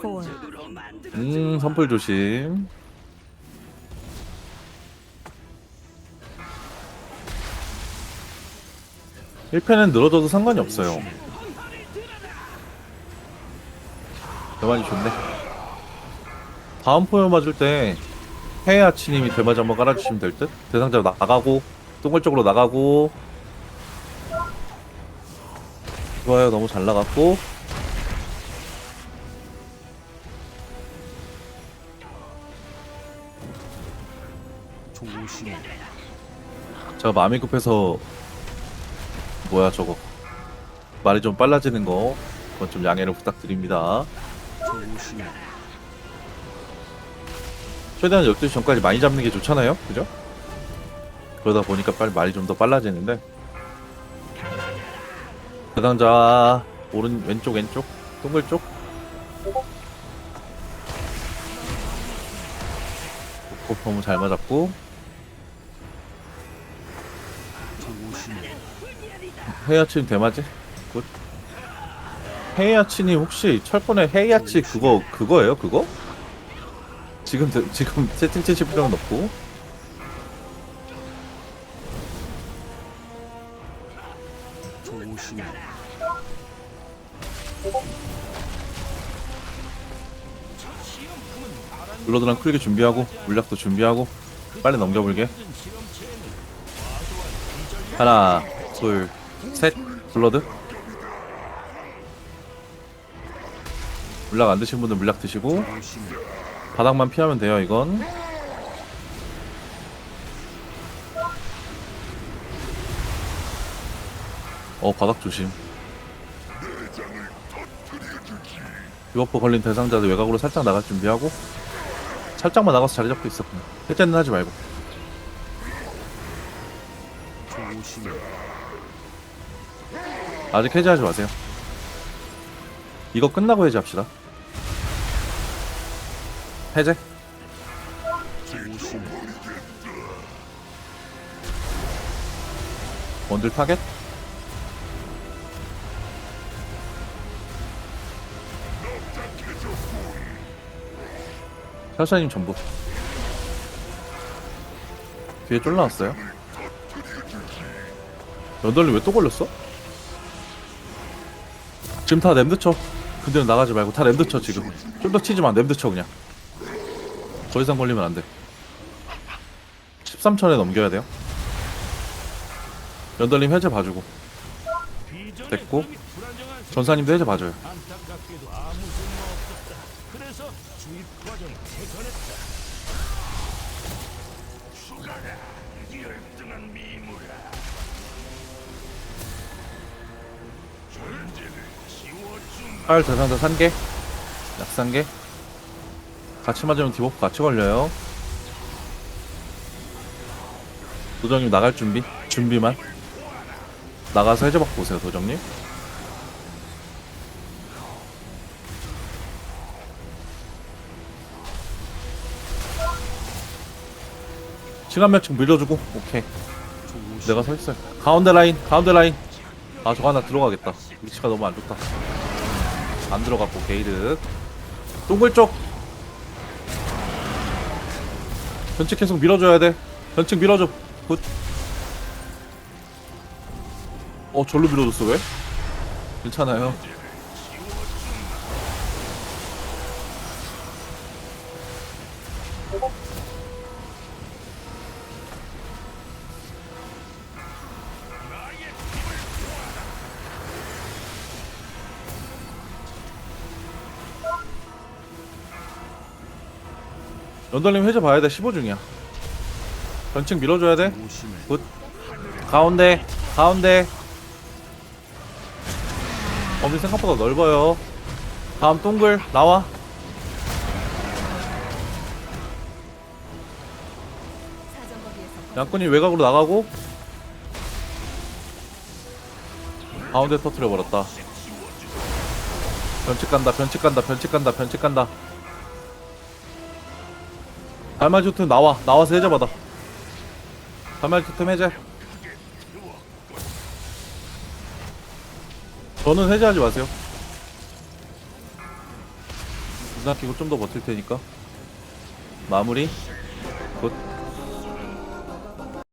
four, 음 선풀 조심. 일패는 늘어져도 상관이 없어요. 대만이 좋네. 다음 포효 맞을 때 해야치님이 대마지 한번 깔아주시면 될 듯? 대상자 나가고 동굴 쪽으로 나가고 좋아요 너무 잘 나갔고 조심해. 제가 마음이 급해서 뭐야 저거. 말이 좀 빨라지는 거. 그건 좀 양해를 부탁드립니다. 조심해. 최대한 12시 전까지 많이 잡는 게 좋잖아요? 그죠? 그러다 보니까 빨리 말이 좀 더 빨라지는데. 대상자 오른 왼쪽 왼쪽? 동글 쪽? 고 너무 잘 맞았고 헤이아치님 대마지? 굿. 헤이아치님 혹시 철권의 헤이아치 그거 그거예요? 그거? 지금 드- 지금 채팅 치실 필요는 없고. 블러드랑 클릭 준비하고 물약도 준비하고 빨리 넘겨볼게 하나 둘 셋. 블러드? 물약 안 드신 분들 물약 드시고. 바닥만 피하면 돼요 이건. 어 바닥 조심. 유어퍼 걸린 대상자들 외곽으로 살짝 나갈 준비하고 살짝만 나가서 자리 잡고 있었구나 해제는 하지 말고 조심해. 아직 해제하지 마세요. 이거 끝나고 해제합시다. 해제? 조심해. 원들 타겟? 샤샤님 전부. 뒤에 쫄라왔어요 연달님 왜또 걸렸어? 지금 다 램드 쳐. 근데 나가지 말고 다 램드 쳐 지금. 좀 더 치지 마. 램드 쳐 그냥. 더 이상 걸리면 안 돼. 13천에 넘겨야 돼요. 연달님 해제 봐주고. 됐고. 전사님도 해제 봐줘요 파일 대상자 산개? 약산개? 같이 맞으면 디버프 같이 걸려요. 도정님 나갈 준비? 준비만? 나가서 해제 받고 오세요 도정님. 시간 몇층 밀어주고 오케이. 내가 서 있어요. 가운데 라인 가운데 라인 아 저거 하나 들어가겠다. 위치가 너무 안 좋다. 안 들어갔고 게이드 동굴 쪽! 변칙 계속 밀어줘야 돼. 변칙 밀어줘. 굿. 어, 절로 밀어줬어, 왜? 괜찮아요. 연달님 해제 봐야 돼. 15중이야. 변칙 밀어줘야 돼. 조심해. 굿. 가운데, 가운데. 범위 생각보다 넓어요. 다음 동글 나와. 양꾼이 외곽으로 나가고 가운데 터트려 버렸다. 변칙 간다, 변칙 간다, 변칙 간다, 변칙 간다. 틈 나와, 나와서 해제 받아. 틈 해제. 저는 해제하지 마세요. 기나 끼고 좀 더 버틸 테니까 마무리 굿